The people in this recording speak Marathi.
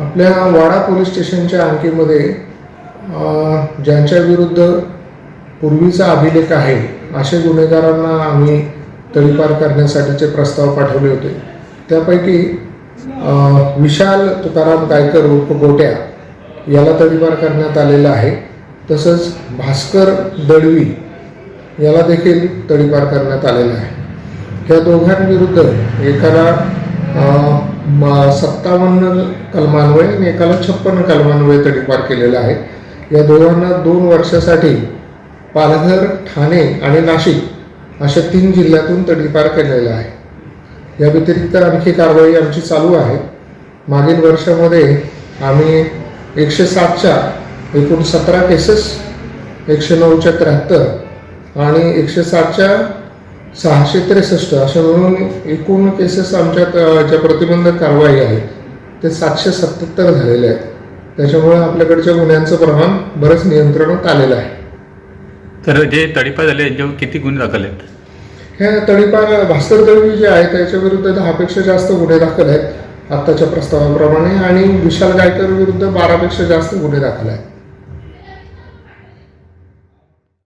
आपल्या वाडा पोलीस स्टेशनच्या अंकीमध्ये ज्यांच्या विरुद्ध पूर्वीचा अभिलेख आहे असे गुन्हेगारांना आम्ही तळीपार करण्यासाठीचे प्रस्ताव पाठवले होते. त्यापैकी विशाल तुकाराम गायकर उर्फ गोट्या याला तळीपार करण्यात आलेला आहे. तसंच भास्कर दळवी याला देखील तडीपार करण्यात आलेला आहे. या दोघांविरुद्ध एकाला सत्तावन्न कलमान्वये आणि एकाला छप्पन्न कलमान्वये तडीपार केलेला आहे. या दोघांना दोन वर्षासाठी पालघर ठाणे आणि नाशिक अशा तीन जिल्ह्यातून तडीपार केलेला आहे. या व्यतिरिक्त आणखी कारवाई आमची चालू आहे. मागील वर्षामध्ये आम्ही एकशे सातच्या एकूण सतरा केसेस एकशे नऊच्या त्र्याहत्तर आणि एकशे सातच्या सहाशे त्रेसष्ट अशा मिळून एकूण केसेस आमच्यात अ, ज्या प्रतिबंधक कारवाई आहे ते सातशे सत्याहत्तर झालेले आहेत. त्याच्यामुळे आपल्याकडच्या गुन्ह्यांचं प्रमाण बरंच नियंत्रणात आलेलं आहे. तर जे तडीपार झाले यांच्यावर किती गुन्हे दाखल आहेत? हे तडीपार भास्कर दळवी जे आहे त्याच्या विरुद्ध दहापेक्षा जास्त गुन्हे दाखल आहेत आत्ताच्या प्रस्तावाप्रमाणे. आणि विशाल गायकर विरुद्ध बारापेक्षा जास्त गुन्हे दाखल आहेत.